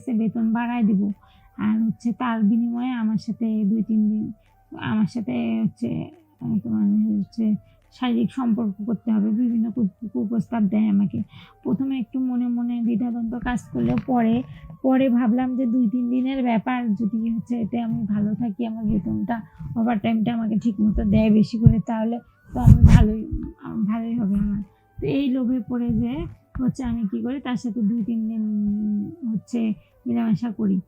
আছে বেতন বাড়ায় দিব। আর হচ্ছে তার বিনিময়ে আমার সাথে দুই, তিন দিন, আমার সাথে হচ্ছে তোমার হচ্ছে শারীরিক সম্পর্ক করতে হবে। বিভিন্ন কুপ্রস্তাব দেয় আমাকে। প্রথমে একটু মনে মনে দ্বিধাদ্বন্দ্ব কাজ করলেও পরে পরে ভাবলাম যে দুই, তিন দিনের ব্যাপার, যদি হচ্ছে এতে আমি ভালো থাকি, আমার বেতনটা ওভার টাইমটা আমাকে ঠিক মতো দেয় বেশি করে, তাহলে তো আমি ভালোই ভালোই হবে আমার। তো এই লোভে পড়ে যে হচ্ছে আমি কি করি, তার সাথে দুই, তিন দিন হচ্ছে মেলামেশা করি।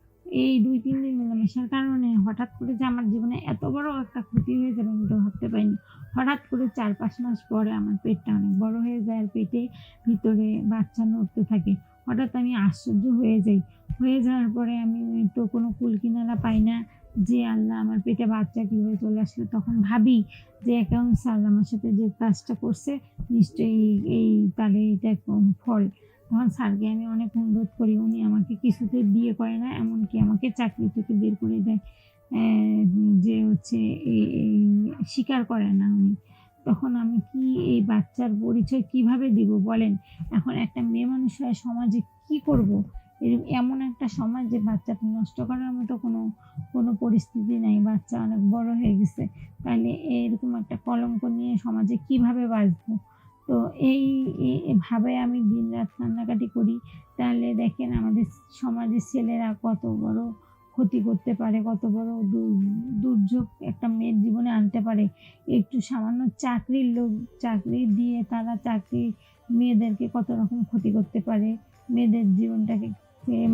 এই দুই, তিন দিন মেলামেশার কারণে হঠাৎ করে যে আমার জীবনে এত বড় একটা ক্ষতি হয়ে যাবে আমি তো ভাবতে পারিনি। হঠাৎ করে চার, পাঁচ মাস পরে আমার পেটটা অনেক বড় হয়ে যায় আর পেটে ভিতরে বাচ্চা নড়তে থাকে। হঠাৎ আমি আশ্চর্য হয়ে যাই। হয়ে যাওয়ার পরে আমি তো কোনো কুল কিনারা পাই না যে আল্লাহ আমার পেটে বাচ্চা কীভাবে চলে আসলো। তখন ভাবি যে অ্যাকাউন্ট স্যার আমার সাথে যে কাজটা করছে, নিশ্চয়ই এই তাহলে এটা ফল। তখন স্যারকে আমি অনেক অনুরোধ করি, উনি আমাকে কিছুতে বিয়ে করে না, এমনকি আমাকে চাকরি থেকে বের করে দেয়। যে হচ্ছে এই স্বীকার করে না উনি। তখন আমি কি এই বাচ্চার পরিচয় কীভাবে দিব বলেন? এখন একটা মেয়ে মানুষ হয় সমাজে কি করব? এরকম এমন একটা সমাজ যে বাচ্চাটা নষ্ট করার মতো কোনো কোনো পরিস্থিতি নাই, বাচ্চা অনেক বড় হয়ে গেছে। তাহলে এরকম একটা কলঙ্ক নিয়ে সমাজে কীভাবে বাঁচবো? তো এই এভাবে আমি দিন রাত কান্নাকাটি করি। তাহলে দেখেন আমাদের সমাজের ছেলেরা কত বড় ক্ষতি করতে পারে, কত বড় দুর্যোগ একটা মেয়ের জীবনে আনতে পারে। একটু সামান্য চাকরির লোক চাকরি দিয়ে তারা চাকরি মেয়েদেরকে কত রকম ক্ষতি করতে পারে। মেয়েদের জীবনটাকে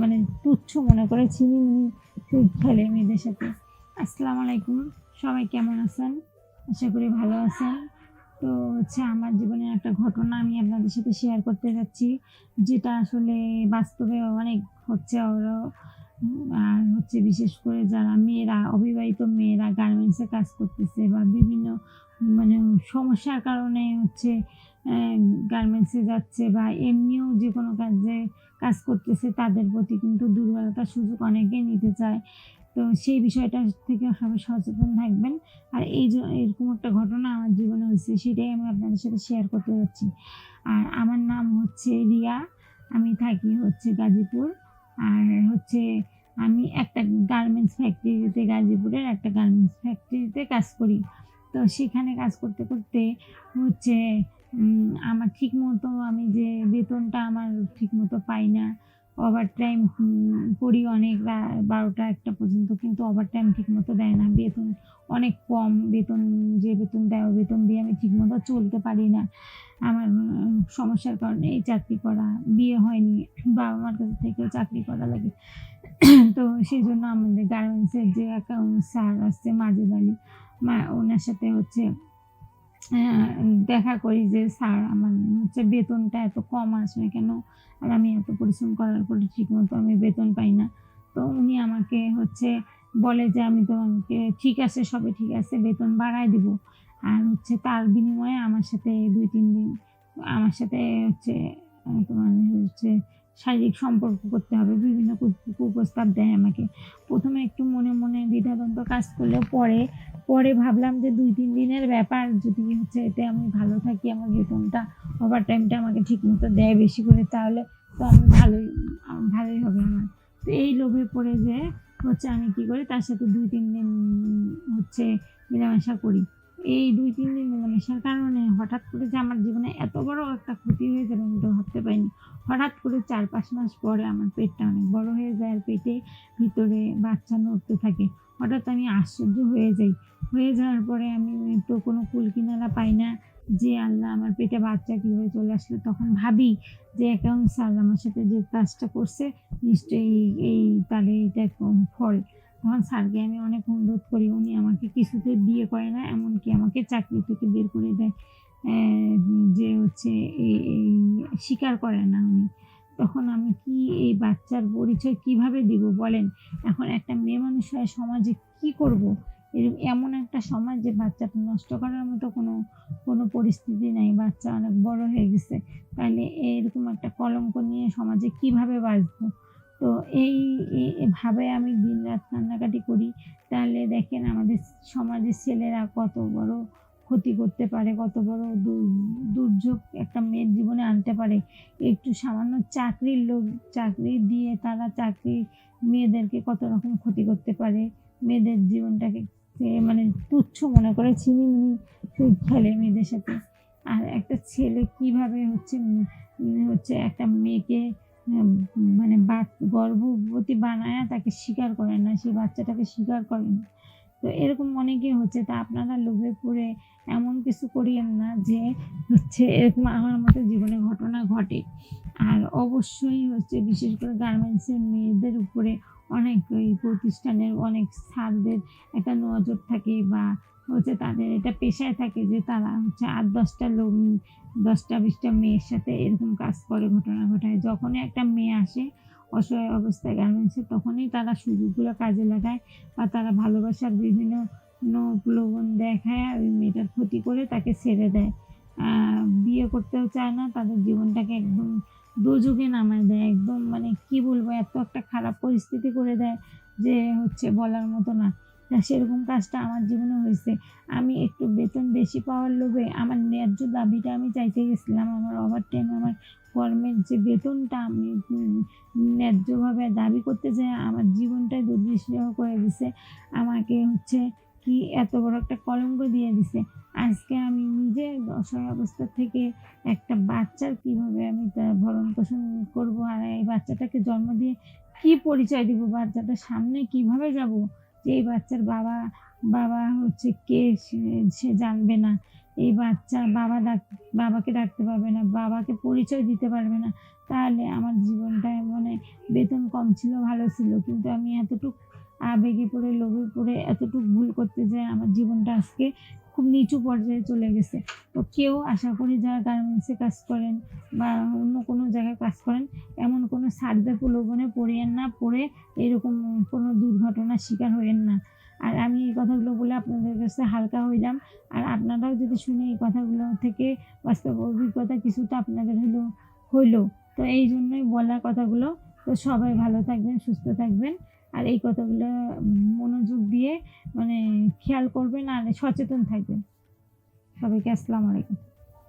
মানে তুচ্ছ মনে করে চিনি ছিনিমিনি খেলে মেয়েদের সাথে। আসসালামু আলাইকুম, সবাই কেমন আছেন? আশা করি ভালো আছেন। তো হচ্ছে আমার জীবনের একটা ঘটনা আমি আপনাদের সাথে শেয়ার করতে যাচ্ছি, যেটা আসলে বাস্তবে অনেক হচ্ছে ওরা আর হচ্ছে বিশেষ করে যারা মেয়েরা, অবিবাহিত মেয়েরা গার্মেন্টসে কাজ করতেছে বা বিভিন্ন মানে সমস্যার কারণে হচ্ছে গার্মেন্টসে যাচ্ছে বা এমনিও যে কোনো কাজে কাজ করতেছে, তাদের প্রতি কিন্তু দুর্বলতার সুযোগ অনেকেই নিতে চায়। তো সেই বিষয়টা থেকে সবাই সচেতন থাকবেন। আর এই এরকম একটা ঘটনা আমার জীবনে হয়েছে, সেটাই আমি আপনাদের সাথে শেয়ার করতে যাচ্ছি। আর আমার নাম হচ্ছে রিয়া, আমি থাকি হচ্ছে গাজীপুর। আর হচ্ছে আমি একটা গার্মেন্টস ফ্যাক্টরিতে গাজীপুরের একটা গার্মেন্টস ফ্যাক্টরিতে কাজ করি। তো সেখানে কাজ করতে করতে হচ্ছে আমার ঠিক মতো আমি যে বেতনটা আমার ঠিক মতো পাই না ওভার টাইম করি অনেক বারোটা একটা পর্যন্ত কিন্তু ওভার টাইম ঠিক মতো দেয় না। বেতন অনেক কম, বেতন, যে বেতন দেয় বেতন দিয়ে আমি ঠিক মতো চলতে পারি না। আমার সমস্যার কারণে এই চাকরি করা, বিয়ে হয়নি, বাবা মার কাছ থেকেও চাকরি করা লাগে। তো সেই জন্য আমাদের গার্মেন্টসের যে অ্যাকাউন্ট স্যার আসছে মাজেদ মা, ওনার সাথে হচ্ছে দেখা করি যে, স্যার, আমার হচ্ছে বেতনটা এত কম আসবে কেন? আর আমি এত পরিশ্রম করার পরে ঠিক মতো আমি বেতন পাই না। তো উনি আমাকে হচ্ছে বলে যে, আমি তোমাকে, ঠিক আছে সবে ঠিক আছে, বেতন বাড়ায় দিব। আর হচ্ছে তার বিনিময়ে আমার সাথে দুই, তিন দিন, আমার সাথে হচ্ছে, তোমার হচ্ছে শারীরিক সম্পর্ক করতে হবে, বিভিন্ন কুপ্রস্তাব দেয় আমাকে। প্রথমে একটু মনে মনে দ্বিধাদ্বন্দ্ব কাজ করলেও পরে পরে ভাবলাম যে দুই তিন দিনের ব্যাপার, যদি হচ্ছে এতে আমি ভালো থাকি, আমার বেতনটা ওভার টাইমটা আমাকে ঠিক মতো দেয় বেশি করে, তাহলে তো আমি ভালোই ভালোই হবে আমার। তো এই লোভে পড়ে যে হচ্ছে আমি কি করি, তার সাথে দুই তিন দিন হচ্ছে মেলামেশা করি। এই দুই তিন দিন মেলামেশার কারণে হঠাৎ করে যে আমার জীবনে এত বড় একটা ক্ষতি হয়ে যাবে আমি তো ভাবতে পারিনি। হঠাৎ করে চার পাঁচ মাস পরে আমার পেটটা অনেক বড় হয়ে যায় আর পেটে ভিতরে বাচ্চা নড়তে থাকে। হঠাৎ আমি আশ্চর্য হয়ে যাই। হয়ে যাওয়ার পরে আমি তো কোনো কুল কিনারা পাই না যে, আল্লাহ, আমার পেটে বাচ্চা কীভাবে চলে আসলো? তখন ভাবি যে অ্যাকাউন্ট স্যার আমার সাথে যে কাজটা করছে, নিশ্চয়ই এই তাহলে এটা ফল। তখন স্যারকে আমি অনেক অনুরোধ করি, উনি আমাকে কিছুতে বিয়ে করে না, এমনকি আমাকে চাকরি থেকে বের করে দেয়। যে হচ্ছে এই স্বীকার করে না উনি। তখন আমি কি এই বাচ্চার পরিচয় কীভাবে দিব বলেন? এখন একটা মেয়ে মানুষ হয়ে সমাজে কি করব? এরকম এমন একটা সমাজ যে বাচ্চাটা নষ্ট করার মতো কোনো কোনো পরিস্থিতি নাই, বাচ্চা অনেক বড় হয়ে গেছে। তাহলে এরকম একটা কলঙ্ক নিয়ে সমাজে কীভাবে বাঁচবো? তো এই এভাবে আমি দিন রাত কান্নাকাটি করি। তাহলে দেখেন আমাদের সমাজের ছেলেরা কত বড় ক্ষতি করতে পারে, কত বড় দুর্যোগ একটা মেয়ের জীবনে আনতে পারে। একটু সামান্য চাকরির লোক চাকরি দিয়ে তারা চাকরি, মেয়েদেরকে কত রকম ক্ষতি করতে পারে। মেয়েদের জীবনটাকে মানে তুচ্ছ মনে করে চিনি ছিনিমিনি খেলে মেয়েদের সাথে। আর একটা ছেলে কীভাবে হচ্ছে হচ্ছে একটা মেয়েকে মানে গর্ভবতী বানায় তাকে স্বীকার করে না, সেই বাচ্চাটাকে স্বীকার করে না। তো এরকম অনেকেই হচ্ছে। তা আপনারা লোভে পড়ে এমন কিছু করিয়েন না যে হচ্ছে এরকম আমার মতো জীবনে ঘটনা ঘটে। আর অবশ্যই হচ্ছে বিশেষ করে গার্মেন্টসের মেয়েদের উপরে অনেক ওই প্রতিষ্ঠানের অনেক স্যারদের একটা নজর থাকে বা হচ্ছে তাদের এটা পেশায় থাকে যে তারা হচ্ছে আট দশটা লোক, দশটা বিশটা মেয়ের সাথে এরকম কাজ করে, ঘটনা ঘটায়। যখনই একটা মেয়ে আসে অসহায় অবস্থায় গার্মেন্টসে তখনই তারা সুযোগগুলো কাজে লাগায় বা তারা ভালোবাসার বিভিন্ন প্রলোভন দেখায় ওই মেয়েটার ক্ষতি করে তাকে ছেড়ে দেয়। বিয়ে করতেও চায় না, তাদের জীবনটাকে একদম দুযোগে নামায় দেয়, একদম মানে কি বলব, এত একটা খারাপ পরিস্থিতি করে দেয় যে হচ্ছে বলার মতো না। সেরকম কাজটা আমার জীবনে হয়েছে। আমি একটু বেতন বেশি পাওয়ার লোভে আমার ন্যায্য দাবিটা আমি চাইতে গেছিলাম। আমার ওভার টাইম আমার কর্মের যে বেতনটা আমি ন্যায্যভাবে দাবি করতে চাই, আমার জীবনটাই দুর্বিষহ করে দিছে। আমাকে হচ্ছে কি এত বড় একটা কলঙ্ক দিয়ে দিছে। আজকে আমি নিজে অসহায় অবস্থা থেকে একটা বাচ্চার কীভাবে আমি ভরণ পোষণ করব? আর এই বাচ্চাটাকে জন্ম দিয়ে কি পরিচয় দিব? বাচ্চাটার সামনে কীভাবে যাব? যে এই বাচ্চার বাবা বাবা হচ্ছে কে সে- জানবে না। এই বাচ্চা বাবা ডাক, বাবাকে ডাকতে পারবে না, বাবাকে পরিচয় দিতে পারবে না। তাহলে আমার জীবনটা মানে বেতন কম ছিল, ভালো ছিল। কিন্তু আমি এতটুক আবেগে পড়ে, লোভে পড়ে, এতটুক ভুল করতে যাই আমার জীবনটা আজকে খুব নিচু পর্যায়ে চলে গেছে। তো কেউ আশা করি যারা গার্মেন্টসে কাজ করেন বা অন্য কোনো জায়গায় কাজ করেন। এমন কোনো সারদের প্রলোভনে পড়েন না, পড়ে এরকম কোনো দুর্ঘটনার শিকার হইয়েন না। আর আমি এই কথাগুলো বলে আপনাদের কাছে হালকা হইলাম। আর আপনারাও যদি শুনে এই কথাগুলো থেকে বাস্তব অভিজ্ঞতা কিছুটা আপনাদের হলো হইল, তো এই জন্যই বলা কথাগুলো। তো সবাই ভালো থাকবেন, সুস্থ থাকবেন। আর এই কথাগুলো মনোযোগ দিয়ে মানে খেয়াল করবেন আর সচেতন থাকবেন। সবাইকে আসসালামু আলাইকুম।